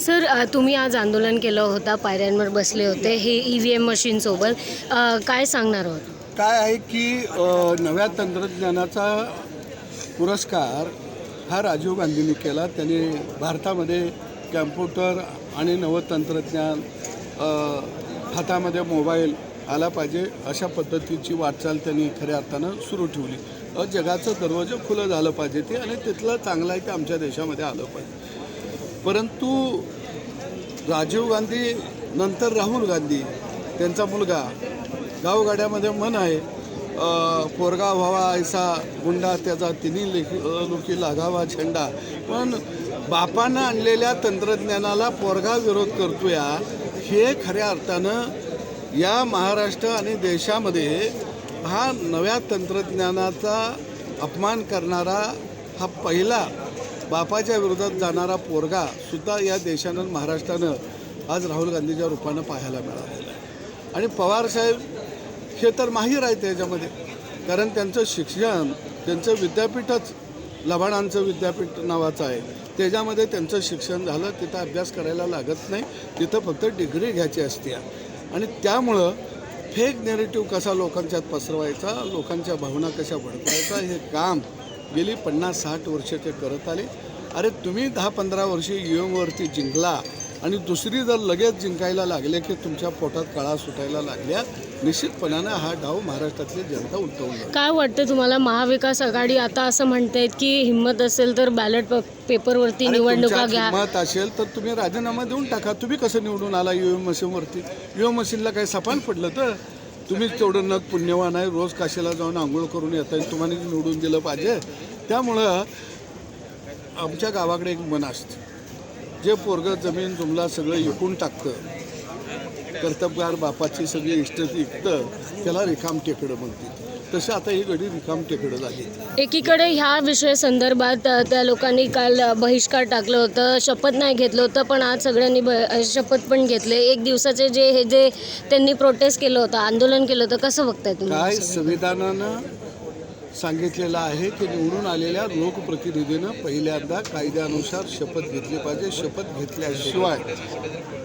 Sir तुम्ही आज आंदोलन केलं होता पायऱ्यांवर बसले होते हे ई व्ही एम मशीनसोबत काय सांगणार आहोत? काय आहे की नव्या तंत्रज्ञानाचा पुरस्कार हा राजीव गांधींनी केला. त्याने भारतामध्ये कॅम्प्युटर आणि नवं तंत्रज्ञान हातामध्ये मोबाईल आला पाहिजे अशा पद्धतीची वाटचाल त्यांनी खऱ्या अर्थानं सुरू ठेवली. जगाचं दरवाजा खुलं झालं पाहिजे ते आणि तिथलं चांगलं आहे ते आमच्या देशामध्ये आलं पाहिजे. परंतु राजीव गांधी नंतर राहुल गांधी त्यांचा मुलगा गावगाड्यामध्ये मन आहे. पोरगा व्हावा ऐसा गुंडा त्याचा तिन्ही लेखी अ, लागावा झेंडा. पण बापानं आणलेल्या तंत्रज्ञानाला पोरगा विरोध करतोय हे खऱ्या अर्थानं या महाराष्ट्र आणि देशामध्ये हा नव्या तंत्रज्ञानाचा अपमान करणारा हा पहिला बापाच्या विरोधात जाणारा पोरगा सुद्धा या देशानं महाराष्ट्रानं आज राहुल गांधीच्या रूपानं पाहायला मिळालेला आहे. आणि पवारसाहेब हे तर माहीर आहेत त्याच्यामध्ये कारण त्यांचं शिक्षण त्यांचं विद्यापीठच लबाडांचं विद्यापीठ नावाचं आहे. त्याच्यामध्ये त्यांचं शिक्षण झालं तिथं अभ्यास करायला लागत नाही तिथं फक्त डिग्री घ्यायची असते आणि त्यामुळं फेक नेरेटिव्ह कसा लोकांच्यात पसरवायचा लोकांच्या भावना कशा भडकवायचा हे काम गेली पन्नास साठ वर्ष ते करत आले. अरे तुम्ही दहा पंधरा वर्षे युएमवरती जिंकला आणि दुसरी जर लगेच जिंकायला लागले की तुमच्या पोटात कळा सुटायला लागल्या निश्चितपणानं हा डाव महाराष्ट्रातली जनता उलटवून काय वाटतं तुम्हाला? महाविकास आघाडी आता असं म्हणतायत की हिंमत असेल तर बॅलेट पेपरवरती निवडणुका घ्या. मत असेल तर तुम्ही राजीनामा देऊन टाका. तुम्ही कसं निवडून आला युएम मशीनवरती? युएम मशीनला काही सपान पडलं तर? तुम्हीच तेवढं नग पुण्यवान आहे रोज काशीला जाऊन आंघोळ करून येत आहे तुम्हाला निवडून दिलं पाहिजे. त्यामुळं आमच्या गावाकडे एक मन असतं. जे पोरगं जमीन जुमला सगळं विकून टाकतं कर्तबगार बापाची सगळी इष्ट विकतं त्याला रिकाम टेकडं म्हणते तसं आता ही गडी रिकाम टेकडं झाली. एकीकडे ह्या विषय संदर्भात त्या लोकांनी काल बहिष्कार टाकलं होतं शपथ नाही घेतलं होतं पण आज सगळ्यांनी शपथ पण घेतले. एक दिवसाचे जे हे जे त्यांनी प्रोटेस्ट केलं होतं आंदोलन केलं होतं कसं बघताय तुम्ही? काय? संविधानानं सांगितलेलं आहे की निवडून आलेल्या लोकप्रतिनिधीनं पहिल्यांदा कायद्यानुसार शपथ घेतली पाहिजे. शपथ घेतल्याशिवाय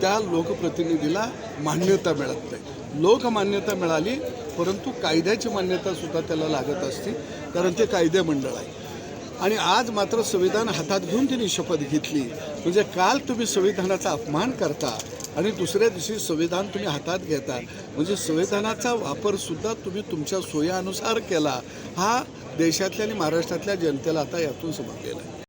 त्या लोकप्रतिनिधीला मान्यता मिळत नाही. लोकमान्यता मिळाली परंतु कायद्याची मान्यता सुद्धा त्याला लागत असते कारण ते कायदे मंडळ आहे. आणि आज मात्र संविधान हातात घेऊन तिने शपथ घेतली. म्हणजे काल तुम्ही संविधानाचा अपमान करता आणि दुसऱ्या दिवशी संविधान तुम्ही हातात घेता. म्हणजे संविधानाचा वापरसुद्धा तुम्ही तुमच्या सोयानुसार केला. हा देशातल्या आणि महाराष्ट्रातल्या जनतेला आता यातून समजलेला आहे.